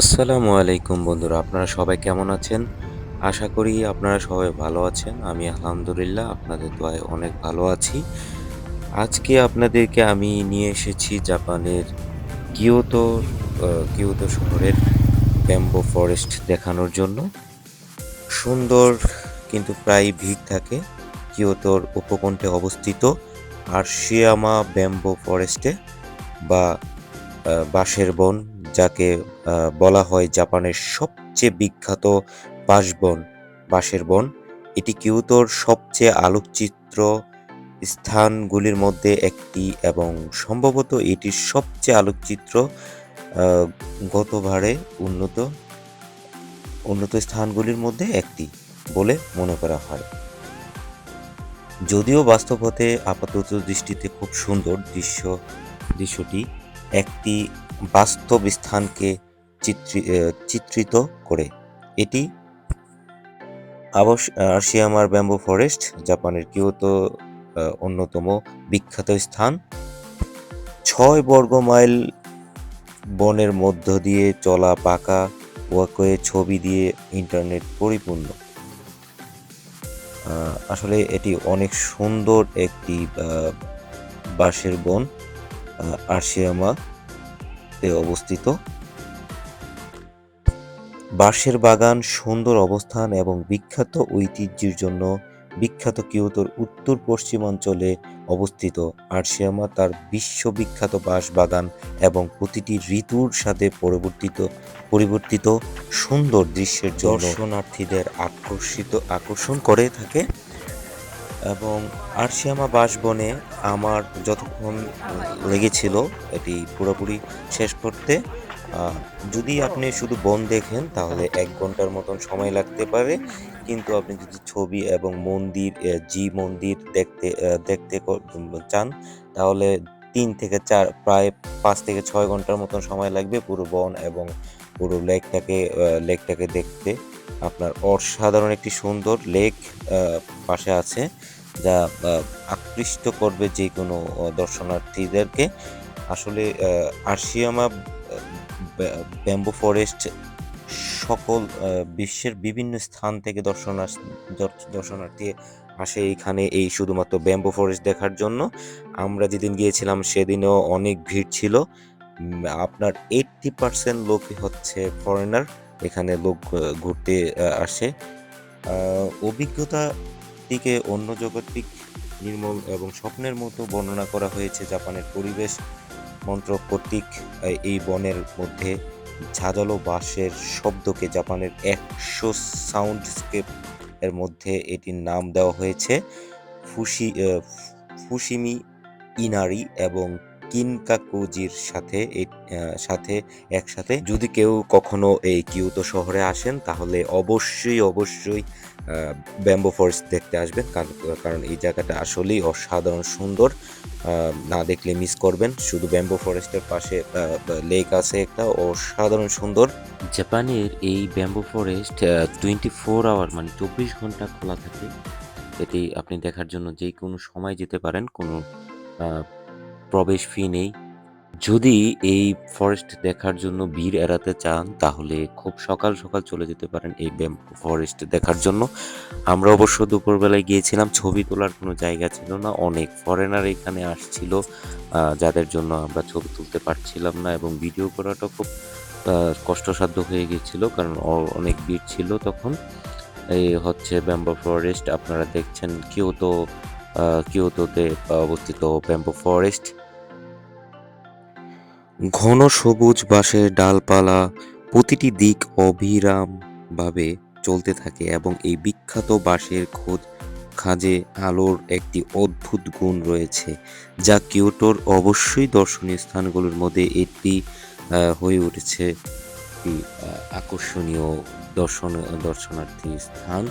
আসসালামু আলাইকুম বন্ধুরা, আপনারা সবাই কেমন আছেন? আশা করি আপনারা সবাই ভালো আছেন। আমি আলহামদুলিল্লাহ আপনাদের দোয়ায় অনেক ভালো আছি। আজকে আপনাদেরকে আমি নিয়ে এসেছি জাপানের কিয়োতো কিয়োতো শহরের ব্যাম্বো ফরেস্ট দেখানোর জন্য। সুন্দর কিন্তু প্রায় ভিড় থাকে কিয়োতোর উপকণ্ঠে অবস্থিত আর শিয়ামা ব্যাম্বো ফরেস্টে বা বাঁশের বন যাকে বলা হয় জাপানের সবচেয়ে বিখ্যাত বাঁশবন, বাঁশের বন। এটি কিয়োতোর সবচেয়ে আলোকচিত্র স্থানগুলির মধ্যে একটি এবং সম্ভবত এটির সবচেয়ে আলোকচিত্র গতবারে উন্নত উন্নত স্থানগুলির মধ্যে একটি বলে মনে করা হয়। যদিও বাস্তবতে আপাতত দৃষ্টিতে খুব সুন্দর দৃশ্য, দৃশ্যটি একটি বাস্তব স্থানকে চিত্রি- চিত্রিত করে। এটি আবশ- আরশিয়ামার ব্যাম্বো ফরেস্ট, জাপানের কিয়োতো অন্যতম বিখ্যাত স্থান। ছয় বর্গ মাইল বনের মধ্য দিয়ে চলা পাকা ওয়াকওয়ে ছবি দিয়ে ইন্টারনেট পরিপূর্ণ। আসলে এটি অনেক সুন্দর একটি বাঁশের বন। আহ, আরশিয়ামা তে অবস্থিত। বাঁশের বাগান সুন্দর অবস্থান এবং বিখ্যাত ঐতিহ্যের জন্য বিখ্যাত কিয়োতোর উত্তর পশ্চিমাঞ্চলে অবস্থিত। আরশিয়ামা তার বিশ্ববিখ্যাত বাঁশ বাগান এবং প্রতিটি ঋতুর সাথে পরিবর্তিত পরিবর্তিত সুন্দর দৃশ্যের জন্য দর্শনার্থীদের আকর্ষিত আকর্ষণ করে থাকে। এবং আরশিয়ামা বাসবনে আমার যতক্ষণ লেগেছিল এটি পুরোপুরি শেষ করতে যদি আপনি শুধু বন দেখেন, তাহলে এক ঘণ্টার মতন সময় লাগতে পারে। কিন্তু আপনি যদি ছবি এবং মন্দির জি মন্দির দেখতে দেখতে চান, তাহলে তিন থেকে চার, প্রায় পাঁচ থেকে ছয় ঘণ্টার মতন সময় লাগবে পুরো বন এবং পুরো লেকটাকে লেকটাকে দেখতে। আপনার অসাধারণ একটি সুন্দর লেক পাশে আছে। যা আকৃষ্ট করবে যে কোনো দর্শনার্থীদেরকে। আসলে আরশিয়ামা ব্যাম্বো ফরেস্ট সকল বিশ্বের বিভিন্ন স্থান থেকে দর্শনার্থী দর্শনার্থী আসে এইখানে এই শুধুমাত্র ব্যাম্বো ফরেস্ট দেখার জন্য। আমরা যেদিন গিয়েছিলাম সেদিনও অনেক ভিড় ছিল। আপনার এইটটি পার্সেন্ট লোকই হচ্ছে ফরেনার। এখানে লোক ঘুরতে আসে। আহ, অভিজ্ঞতাটিকে অন্য জগতিক নির্মল এবং স্বপ্নের মতো বর্ণনা করা হয়েছে জাপানের পরিবেশ মন্ত্রক কর্তৃক এই বনের মধ্যে ঝাঁঝালো বাঁশের শব্দকে জাপানের একশো সাউন্ডস্কেপ এর মধ্যে এটির নাম দেওয়া হয়েছে। ফুসি ফুসিমি ইনারি এবং কিনকাকুজির সাথে সাথে একসাথে যদি কেউ কখনো এই কিয়োতো শহরে আসেন, তাহলে অবশ্যই অবশ্যই ব্যাম্বো ফরেস্ট দেখতে আসবেন। কারণ এই জায়গাটা আসলেই অসাধারণ সুন্দর। না দেখলে মিস করবেন। শুধু ব্যাম্বো ফরেস্টের পাশে লেক আছে একটা, অসাধারণ সুন্দর। জাপানের এই bamboo forest twenty four hour মানে চব্বিশ ঘণ্টা খোলা থাকে। এটি আপনি দেখার জন্য যে কোনো সময় যেতে পারেন। কোনো প্রবেশ ফি নেই। যদি এই ফরেস্ট দেখার জন্য ভিড় এড়াতে চান, তাহলে খুব সকাল সকাল চলে যেতে পারেন এই ব্যাম্বো ফরেস্ট দেখার জন্য। আমরা অবশ্য দুপুরবেলায় গিয়েছিলাম, ছবি তোলার কোনো জায়গা ছিল না, অনেক ফরেনার এখানে আসছিল যাদের জন্য আমরা ছবি তুলতে পারছিলাম না এবং ভিডিও করাটা খুব কষ্টসাধ্য হয়ে গিয়েছিল, কারণ অনেক ভিড় ছিল তখন। এই হচ্ছে ব্যাম্বো ফরেস্ট আপনারা দেখছেন কিয়োতো কিয়োতোতে অবস্থিত ব্যাম্বো ফরেস্ট ঘন সবুজ বাঁশের ডালপালা প্রতিটি দিক অবিরামভাবে চলতে থাকে এবং এই বিখ্যাত বাঁশের খোঁজ খাঁজে আলোর একটি অদ্ভুত গুণ রয়েছে, যা কিয়োটোর অবশ্যই দর্শনীয় স্থানগুলোর মধ্যে একটি হয়ে উঠেছে। একটি আকর্ষণীয় দর্শন, দর্শনার্থী স্থান।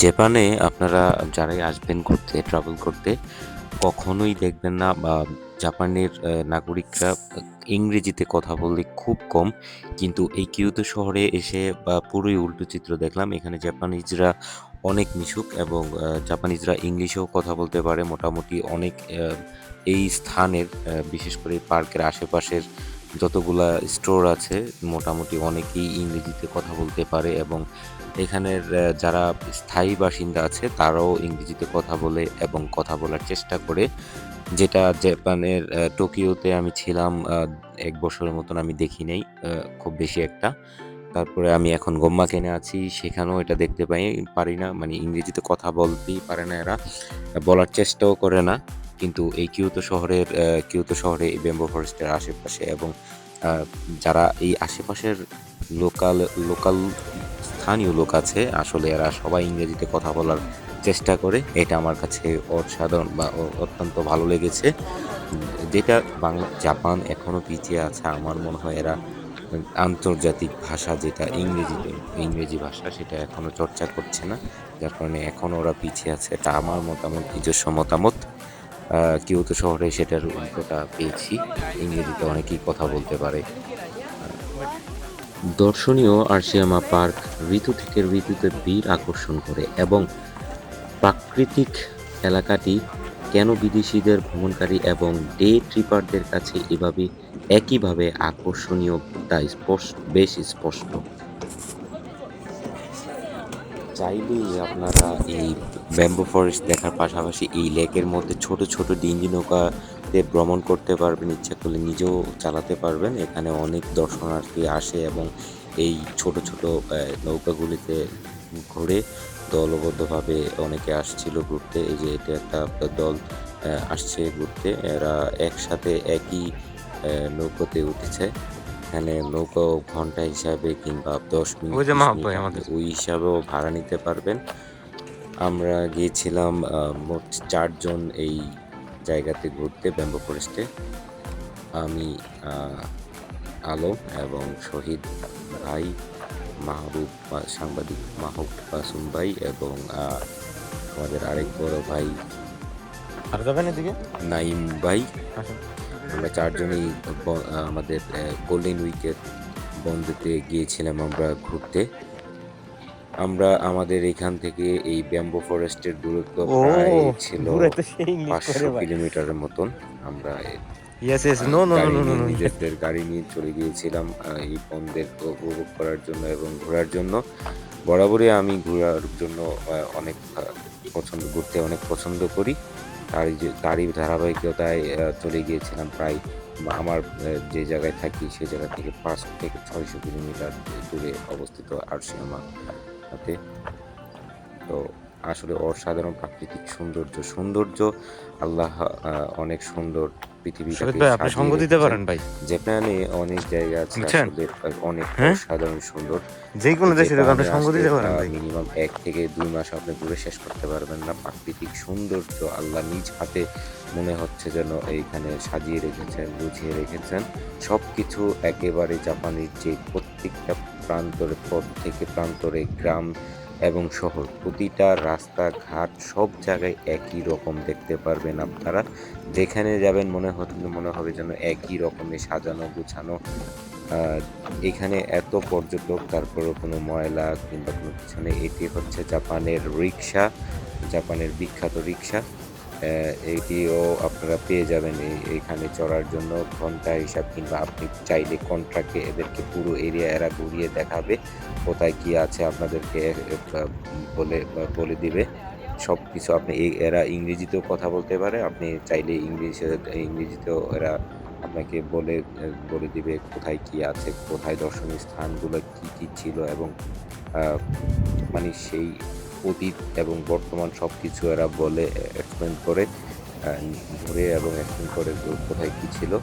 জাপানে আপনারা যারাই আসবেন ঘুরতে ট্রাভেল করতে, কখনোই দেখবেন না বা জাপানের নাগরিকরা ইংরেজিতে কথা বললে খুব কম। কিন্তু এই কিয়োতো শহরে এসে পুরোই উল্টো চিত্র দেখলাম, এখানে জাপানিজরা অনেক মিশুক এবং জাপানিজরা ইংলিশেও কথা বলতে পারে। মোটামুটি অনেক এই স্থানের বিশেষ করে পার্কের আশেপাশের যতগুলা স্টোর আছে, মোটামুটি অনেকেই ইংরেজিতে কথা বলতে পারে এবং এখানের যারা স্থায়ী বাসিন্দা আছে, তারাও ইংরেজিতে কথা বলে এবং কথা বলার চেষ্টা করে। যেটা জাপানের টোকিওতে আমি ছিলাম এক বছরের মতন আমি দেখি নাই খুব বেশি একটা। তারপরে আমি এখন গোম্মা কেনে আছি, সেখানেও এটা দেখতে পাই, পারি না। মানে ইংরেজিতে কথা বলতেই পারে না এরা, বলার চেষ্টাও করে না। কিন্তু এই কিউতো শহরের কিউতো শহরে এই বেম্বো ফরেস্টের আশেপাশে এবং যারা এই আশেপাশের লোকাল লোকাল, স্থানীয় লোক আছে, আসলে এরা সবাই ইংরেজিতে কথা বলার চেষ্টা করে, এটা আমার কাছে অসাধারণ বা অত্যন্ত ভালো লেগেছে। যেটা বাংলা, জাপান এখনও পিছিয়ে আছে, আমার মনে হয় এরা আন্তর্জাতিক ভাষা যেটা ইংরেজিতে ইংরেজি ভাষা সেটা এখনও চর্চা করছে না। যার কারণে এখনও ওরা পিছিয়ে আছে, এটা আমার মতামত, নিজস্ব মতামত। কিয়োতো শহরে সেটার উল্টোটা পেয়েছি, ইংরেজিতে অনেকেই কথা বলতে পারে। দর্শনীয় আরশিয়ামা পার্ক ঋতু থেকে ঋতুতে ভিড় আকর্ষণ করে এবং প্রাকৃতিক এলাকাটি কেন বিদেশিদের ভ্রমণকারী এবং ডে ট্রিপারদের কাছে এভাবে একইভাবে আকর্ষণীয় তা স্পষ্ট বেশ স্পষ্ট। চাইলেই আপনারা এই ব্যাম্বো ফরেস্ট দেখার পাশাপাশি এই লেকের মধ্যে ছোট ছোট ডিঙ্গি নৌকাতে ভ্রমণ করতে পারবেন। ইচ্ছা করলে নিজেও চালাতে পারবেন। এখানে অনেক দর্শনার্থী আসে এবং এই ছোট ছোট নৌকাগুলিতে ঘুরে। দলবদ্ধভাবে অনেকে আসছিল ঘুরতে। এই যে এটা একটা দল আসছে ঘুরতে। এরা একসাথে একই নৌকাতে উঠেছে। এখানে নৌকা ঘণ্টা হিসাবে কিংবা দশ মিনিট ওই যে 20 মাহাব মিনিট ভাই আপনি আমাদের। ওই হিসাবেও ভাড়া নিতে পারবেন। আমরা গিয়েছিলাম মোট চারজন এই জায়গাতে ঘুরতে ব্যাম্বো ফরেস্টে। আমি আলম এবং শহীদ ভাই মাহবুব সাংবাদিক মাহবুব বাসুম ভাই এবং আমাদের আরেক বড় ভাই আর যাবেন এদিকে নাইম ভাই। আমরা চারজনেই আমাদের গোল্ডেন উইকের বন্ধুতে গিয়েছিলাম আমরা ঘুরতে। আমরা আমাদের এখান থেকে এই ব্যাম্বো ফরেস্টের দূরত্ব প্রায় ছিল পাঁচশো কিলোমিটারের মতন। আমরা yes yes no no no no no নিজেদের গাড়ি নিয়ে চলে গিয়েছিলাম এই বন্ধের উপভোগ করার জন্য এবং ঘোরার জন্য। বরাবরই আমি ঘোরার জন্য অনেক পছন্দ, ঘুরতে অনেক পছন্দ করি। তারই তারই ধারাবাহিকতায় চলে গিয়েছিলাম প্রায়, আমার যে জায়গায় থাকি সেই জায়গা থেকে পাঁচ থেকে ছয়শো কিলোমিটার দূরে অবস্থিত আরশিয়ামা হাতে তো আসলে অসাধারণ প্রাকৃতিক সৌন্দর্য। সৌন্দর্য আল্লাহ অনেক সুন্দর পৃথিবীটাকে আপনি সঙ্গ দিতে পারেন ভাই। জাপানে অনেক জায়গা আছে আসলে অনেক হ্যাঁ? অসাধারণ সুন্দর। যে কোনো দেশের আপনি সঙ্গ দিতে পারেন ভাই। মিনিমাম এক থেকে দুই মাস আপনি ঘুরে শেষ করতে পারবেন না। প্রাকৃতিক সৌন্দর্য আল্লাহ নিজ হাতে মনে হচ্ছে যেন এইখানে সাজিয়ে রেখেছেন বুঝিয়ে রেখেছেন। সব কিছু একেবারে জাপানের যে প্রত্যেকটা প্রান্তরে পথ থেকে প্রান্তরে গ্রাম এবং শহর। প্রতিটা রাস্তাঘাট সব জায়গায় একই রকম দেখতে পারবেন আপনারা। যেখানে যাবেন মনে হতে মনে হবে যেন একই রকমের সাজানো, গুছানো। এখানে এত পর্যটক তারপরে কোনো ময়লা কিংবা কোনো কিছু নেই। এটি হচ্ছে জাপানের রিক্সা জাপানের বিখ্যাত রিক্সা আহ, এইটিও আপনারা পেয়ে যাবেন এই- এইখানে চড়ার জন্য। ঘণ্টা হিসাব কিংবা আপনি চাইলে কন্ট্রাক্টে এদেরকে পুরো এরিয়া এরা ঘুরিয়ে দেখাবে কোথায় কি আছে আপনাদেরকে বলে বলে দিবে। সব কিছু আপনি এরা ইংরেজিতেও কথা বলতে পারে আপনি চাইলে ইংলিশ ইংরেজিতেও এরা আপনাকে বলে বলে দিবে কোথায় কি আছে কোথায় দর্শনীয় স্থানগুলো কি কি ছিল এবং মানে সেই অতীত এবং বর্তমান সব কিছু এরা বলে এক্সপ্লেন করে ঘুরে এবং এক্সপ্লেন করে কোথায় কী ছিল।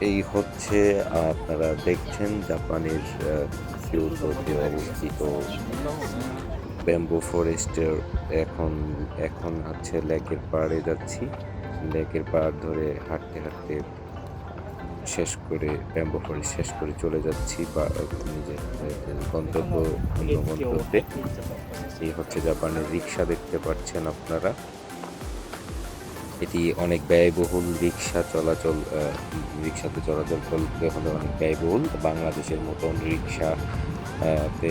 এই হচ্ছে আপনারা দেখছেন জাপানের আহ, কিয়োটোতে অবস্থিত ব্যাম্বো ফরেস্টের এখন এখন হচ্ছে লেকের পাড়ে যাচ্ছি। লেকের পাড় ধরে হাঁটতে হাঁটতে শেষ করে, ব্যাম্বো ফরেস্ট শেষ করে চলে যাচ্ছি বা নিজের গন্তব্য অন্য গন্তব্যে এই হচ্ছে জাপানের রিক্সা দেখতে পাচ্ছেন আপনারা। এটি অনেক ব্যয়বহুল রিক্সা চলাচল রিক্সাতে চলাচল করতে হলে অনেক ব্যয়বহুল। বাংলাদেশের মতন রিক্সা তে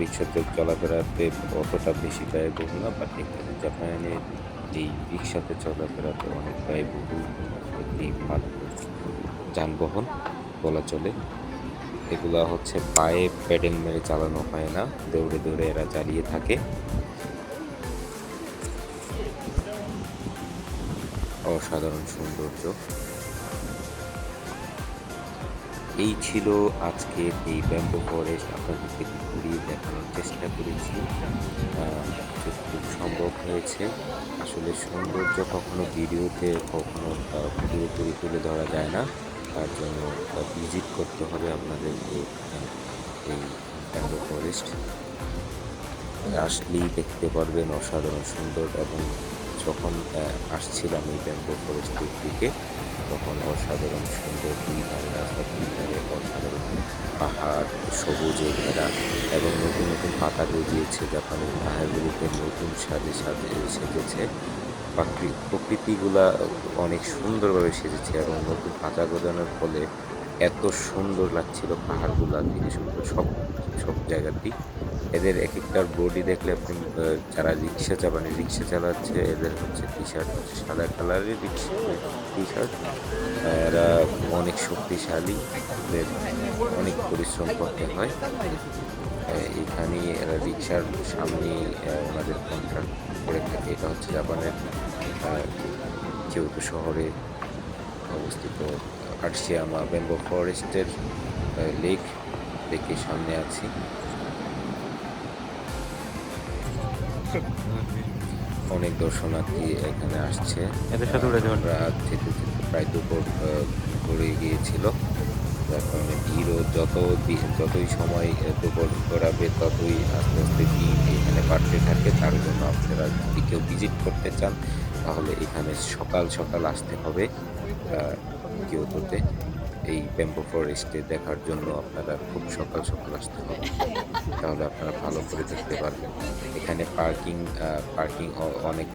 রিক্সাতে চলাফেরাতে অতটা বেশি ব্যয়বহুল না, বাট এখানে জাপানে এই রিক্সাতে চলাফেরাতে অনেক ব্যয়বহুল। একটি মাত্র যানবাহন বলা চলে। এগুলো হচ্ছে পায়ে প্যাডেল মেরে চালানো হয় না, দৌড়ে দৌড়ে এরা চালিয়ে থাকে। অসাধারণ সৌন্দর্য। এই ছিল আজকের এই ব্যাম্বো ফরেস্ট আপনাদেরকে ঘুরিয়ে দেখানোর চেষ্টা করেছি। খুব সম্ভব হয়েছে। আসলে সৌন্দর্য কখনো ভিডিওতে, কখনো ভিডিও পুরোপুরি তুলে ধরা যায় না। তার জন্য ভিজিট করতে হবে আপনাদের আহ, এই ব্যাম্বো ফরেস্ট আসলেই দেখতে পারবেন অসাধারণ সুন্দর এবং যখন আসছিলাম এই ব্যাম্বো ফরেস্টের দিকে তখন অসাধারণ সুন্দর দুই ধারে দুই ধারে অসাধারণ পাহাড় সবুজে ঘেরা এবং নতুন নতুন পাতা গজিয়েছে জাপানের পাহাড়গুলিতে নতুন সাজে সাজে সেজেছে। প্রাকৃ- প্রকৃতিগুলা অনেক সুন্দরভাবে সেজেছে এবং নতুন পাতা গজানোর ফলে এত সুন্দর লাগছিল পাহাড়গুলা থেকে সুন্দর সব সব জায়গাতেই। এদের এক একটার বডি দেখলে আপনি যারা রিক্সা চালানে, রিক্সা চালাচ্ছে, এদের হচ্ছে টি শার্ট হচ্ছে সাদা কালারের রিক্সা টি শার্ট এরা অনেক শক্তিশালী, এদের অনেক পরিশ্রম করতে হয়। এখানে এরা রিক্সার সামনে ওনাদের কন্ট্রাক্ট করে থাকে। এটা হচ্ছে জাপানের কিয়োটো শহরে অবস্থিত আর্শিয়ামা বেম্বো ফরেস্টের লেক লেকের সামনে আছি। অনেক দর্শনার্থী এখানে আসছে। প্রায় দুপুর ঘুরে গিয়েছিল। যার কারণে ভিড়ও। যত যতই সময় দুপুর গড়াবে ততই আস্তে আস্তে ভিড় এখানে বাড়তে থাকে। তার জন্য আপনারা যদি কেউ ভিজিট করতে চান, তাহলে এখানে সকাল সকাল আসতে হবে। কিয়োটোতে এই ব্যাম্বো ফরেস্টে দেখার জন্য আপনারা খুব সকাল সকাল আসতে হবে। তাহলে আপনারা ভালো করে দেখতে পারবেন। এখানে পার্কিং পার্কিং অনেক